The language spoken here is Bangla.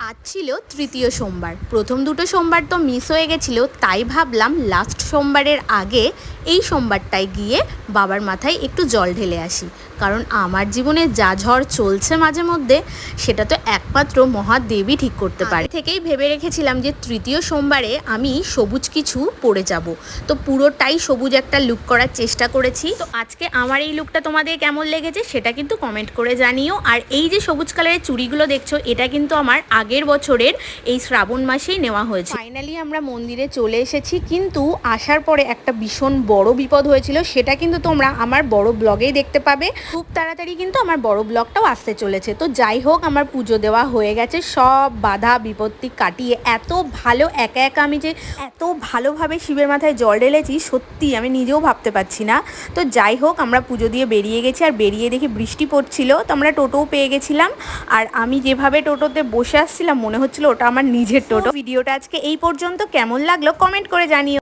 আজ ছিল তৃতীয় সোমবার। প্রথম দুটো সোমবার তো মিস হয়ে গেছিল, তাই ভাবলাম লাস্ট সোমবারের আগে এই সোমবারটায় গিয়ে বাবার মাথায় একটু জল ঢেলে আসি। কারণ আমার জীবনে যা ঝড় চলছে মাঝে মধ্যে সেটা তো একমাত্র মহাদেবই ঠিক করতে পারে। থেকেই ভেবে রেখেছিলাম যে তৃতীয় সোমবারে আমি সবুজ কিছু পরে যাব। তো পুরোটাই সবুজ একটা লুক করার চেষ্টা করেছি। তো আজকে আমার এই লুকটা তোমাদের কেমন লেগেছে সেটা কিন্তু কমেন্ট করে জানিও। আর এই যে সবুজ কালারের চুড়িগুলো দেখছ এটা কিন্তু আমার আগের বছরের এই শ্রাবণ মাসেই নেওয়া হয়েছে ফাইনালি আমরা মন্দিরে চলে এসেছি, কিন্তু আসার পরে একটা ভীষণ বড় বিপদ হয়েছিল, সেটা কিন্তু তোমরা আমার বড় ব্লগেই দেখতে পাবে। খুব তাড়াতাড়ি কিন্তু আমার বড় ব্লগটাও আসতে চলেছে। তো যাই হোক, আমার পুজো দেওয়া হয়ে গেছে, সব বাধা বিপত্তি কাটিয়ে এত ভালো, একা একা আমি যে এত ভালোভাবে শিবের মাথায় জল ঢেলেছি, সত্যি আমি নিজেও ভাবতে পারছি না। তো যাই হোক, আমরা পুজো দিয়ে বেরিয়ে গেছি, আর বেরিয়ে দেখি বৃষ্টি পড়ছিল, তো আমরা টোটোও পেয়ে গেছিলাম। আর আমি যেভাবে টোটোতে বসে আসছিলাম, মনে হচ্ছিল ওটা আমার নিজের টোটো। ভিডিওটা আজকে পর্যন্ত কেমন লাগল কমেন্ট করে জানিও।